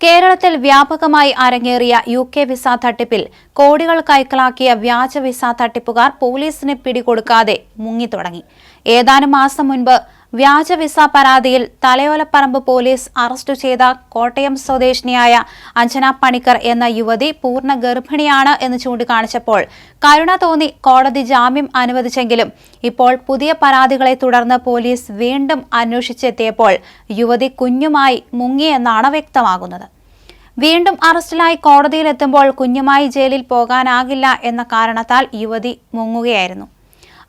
കേരളത്തിൽ വ്യാപകമായി അരങ്ങേറിയ യു കെ വിസ തട്ടിപ്പിൽ കോടികൾ കൈക്കലാക്കിയ വ്യാജ വിസ തട്ടിപ്പുകാർ പോലീസിന് പിടികൊടുക്കാതെ മുങ്ങിത്തുടങ്ങി. ഏതാനും മാസം മുൻപ് വ്യാജ വിസ പരാതിയിൽ തലയോലപ്പറമ്പ് പോലീസ് അറസ്റ്റ് ചെയ്ത കോട്ടയം സ്വദേശിനിയായ അഞ്ജന പണിക്കർ എന്ന യുവതി പൂർണ ഗർഭിണിയാണ് എന്ന് ചൂണ്ടിക്കാണിച്ചപ്പോൾ കരുണ തോന്നി കോടതി ജാമ്യം അനുവദിച്ചെങ്കിലും ഇപ്പോൾ പുതിയ പരാതികളെ തുടർന്ന് പോലീസ് വീണ്ടും അന്വേഷിച്ചെത്തിയപ്പോൾ യുവതി കുഞ്ഞുമായി മുങ്ങിയെന്നാണ് വ്യക്തമാകുന്നത്. വീണ്ടും അറസ്റ്റിലായി കോടതിയിലെത്തുമ്പോൾ കുഞ്ഞുമായി ജയിലിൽ പോകാനാകില്ല എന്ന കാരണത്താൽ യുവതി മുങ്ങുകയായിരുന്നു.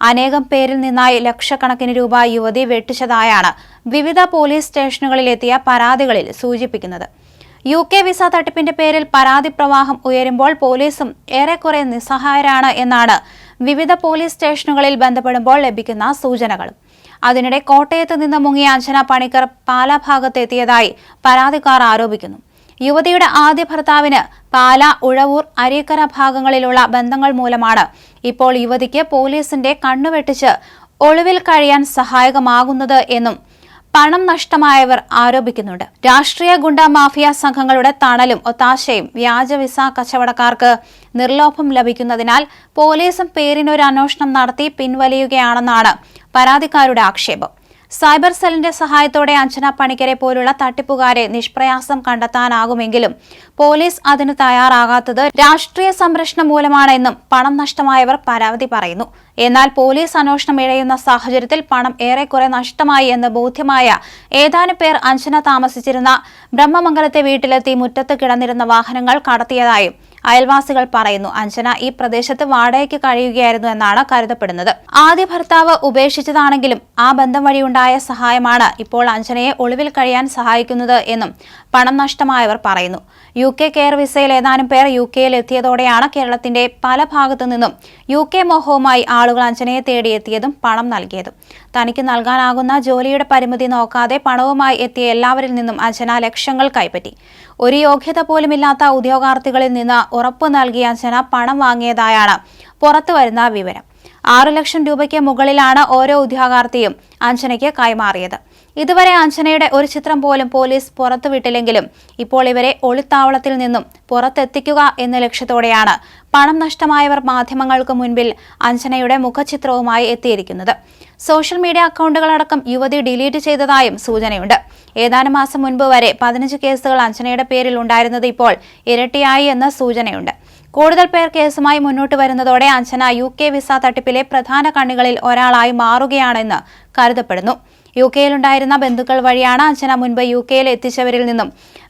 അനേകം പേരിൽ നിന്നായി ലക്ഷക്കണക്കിന് രൂപ യുവതി വെട്ടിച്ചതായാണ് വിവിധ പോലീസ് സ്റ്റേഷനുകളിലെത്തിയ പരാതികളിൽ സൂചിപ്പിക്കുന്നത്. യു കെ വിസ തട്ടിപ്പിന്റെ പേരിൽ പരാതി പ്രവാഹം ഉയരുമ്പോൾ പോലീസും ഏറെക്കുറെ നിസ്സഹായരാണ് എന്നാണ് വിവിധ പോലീസ് സ്റ്റേഷനുകളിൽ ബന്ധപ്പെടുമ്പോൾ ലഭിക്കുന്ന സൂചനകൾ. അതിനിടെ കോട്ടയത്ത് നിന്ന് മുങ്ങിയ അഞ്ജന പണിക്കർ പാലാ ഭാഗത്തെത്തിയതായി പരാതിക്കാർ ആരോപിക്കുന്നു. യുവതിയുടെ ആദ്യ ഭർത്താവിന് പാല ഉഴവൂർ അരീക്കര ഭാഗങ്ങളിലുള്ള ബന്ധങ്ങൾ മൂലമാണ് ഇപ്പോൾ യുവതിക്ക് പോലീസിന്റെ കണ്ണുവെട്ടിച്ച് ഒളിവിൽ കഴിയാൻ സഹായകമാകുന്നത് എന്നും പണം നഷ്ടമായവർ ആരോപിക്കുന്നുണ്ട്. രാഷ്ട്രീയ ഗുണ്ട മാഫിയ സംഘങ്ങളുടെ തണലും ഒത്താശയും വ്യാജ വിസ കച്ചവടക്കാർക്ക് നിർലോഭം ലഭിക്കുന്നതിനാൽ പോലീസും പേരിനൊരു അന്വേഷണം നടത്തി പിൻവലിയുകയാണെന്നാണ് പരാതിക്കാരുടെ ആക്ഷേപം. സൈബർ സെല്ലിന്റെ സഹായത്തോടെ അഞ്ജന പണിക്കരെ പോലുള്ള തട്ടിപ്പുകാരെ നിഷ്പ്രയാസം കണ്ടെത്താനാകുമെങ്കിലും പോലീസ് അതിന് തയ്യാറാകാത്തത് രാഷ്ട്രീയ സംരക്ഷണം മൂലമാണെന്നും പണം നഷ്ടമായവർ പരാതി പറയുന്നു. എന്നാൽ പോലീസ് അന്വേഷണം ഇഴയുന്ന സാഹചര്യത്തിൽ പണം ഏറെക്കുറെ നഷ്ടമായി എന്ന് ബോധ്യമായ ഏതാനും പേർ അഞ്ജന താമസിച്ചിരുന്ന ബ്രഹ്മമംഗലത്തെ വീട്ടിലെത്തി മുറ്റത്ത് കിടന്നിരുന്ന വാഹനങ്ങൾ കടത്തിയതായും അയൽവാസികൾ പറയുന്നു അഞ്ജന ഈ പ്രദേശത്ത് വാടകയ്ക്ക് കഴിയുകയായിരുന്നു എന്നാണ് കരുതപ്പെടുന്നത്. ആദ്യ ഭർത്താവ് ഉപേക്ഷിച്ചതാണെങ്കിലും ആ ബന്ധം വഴിയുണ്ടായ സഹായമാണ് ഇപ്പോൾ അഞ്ജനയെ ഒളിവിൽ കഴിയാൻ സഹായിക്കുന്നത് എന്നും പണം നഷ്ടമായവർ പറയുന്നു. യു കെ കെയർ വിസയിൽ ഏതാനും പേർ യു കെയിൽ എത്തിയതോടെയാണ് കേരളത്തിന്റെ പല ഭാഗത്തു നിന്നും യു കെ മോഹവുമായി ആളുകൾ അഞ്ജനയെ തേടിയെത്തിയതും പണം നൽകിയതും. തനിക്ക് നൽകാനാകുന്ന ജോലിയുടെ പരിമിതി നോക്കാതെ പണവുമായി എത്തിയ എല്ലാവരിൽ നിന്നും അഞ്ജന ലക്ഷങ്ങൾ കൈപ്പറ്റി. ഒരു യോഗ്യത പോലുമില്ലാത്ത ഉദ്യോഗാർത്ഥികളിൽ നിന്ന് ഉറപ്പ് നൽകിയ അഞ്ജന പണം വാങ്ങിയതായാണ് പുറത്തുവരുന്ന വിവരം. ആറു ലക്ഷം രൂപയ്ക്ക് മുകളിലാണ് ഓരോ ഉദ്യോഗാർത്ഥിയും അഞ്ജനയ്ക്ക് കൈമാറിയത്. ഇതുവരെ അഞ്ജനയുടെ ഒരു ചിത്രം പോലും പോലീസ് പുറത്തുവിട്ടില്ലെങ്കിലും ഇപ്പോൾ ഇവരെ ഒളിത്താവളത്തിൽ നിന്നും പുറത്തെത്തിക്കുക എന്ന ലക്ഷ്യത്തോടെയാണ് പണം നഷ്ടമായവർ മാധ്യമങ്ങൾക്ക് മുൻപിൽ അഞ്ജനയുടെ മുഖചിത്രവുമായി എത്തിയിരിക്കുന്നത്. സോഷ്യൽ മീഡിയ അക്കൗണ്ടുകളടക്കം യുവതി ഡിലീറ്റ് ചെയ്തതായും സൂചനയുണ്ട്. ഏതാനും മാസം മുൻപ് വരെ പതിനഞ്ച് കേസുകൾ അഞ്ജനയുടെ പേരിൽ ഉണ്ടായിരുന്നത് ഇപ്പോൾ ഇരട്ടിയായി എന്ന സൂചനയുണ്ട്. കൂടുതൽ പേർ കേസുമായി മുന്നോട്ട് വരുന്നതോടെ അഞ്ജന യു കെ വിസ തട്ടിപ്പിലെ പ്രധാന കണ്ണികളിൽ ഒരാളായി മാറുകയാണെന്ന് കരുതപ്പെടുന്നു. യു കെയിലുണ്ടായിരുന്ന ബന്ധുക്കൾ വഴിയാണ് അഞ്ജന മുൻപ് യു കെയിൽ എത്തിച്ചവരിൽ നിന്നും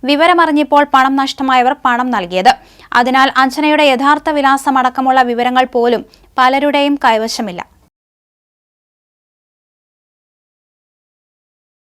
വിവരമറിഞ്ഞപ്പോൾ പണം നഷ്ടമായവർ പണം നൽകിയത്. അതിനാൽ അഞ്ജനയുടെ യഥാർത്ഥ വിലാസമടക്കമുള്ള വിവരങ്ങൾ പോലും പലരുടെയും കൈവശമില്ല.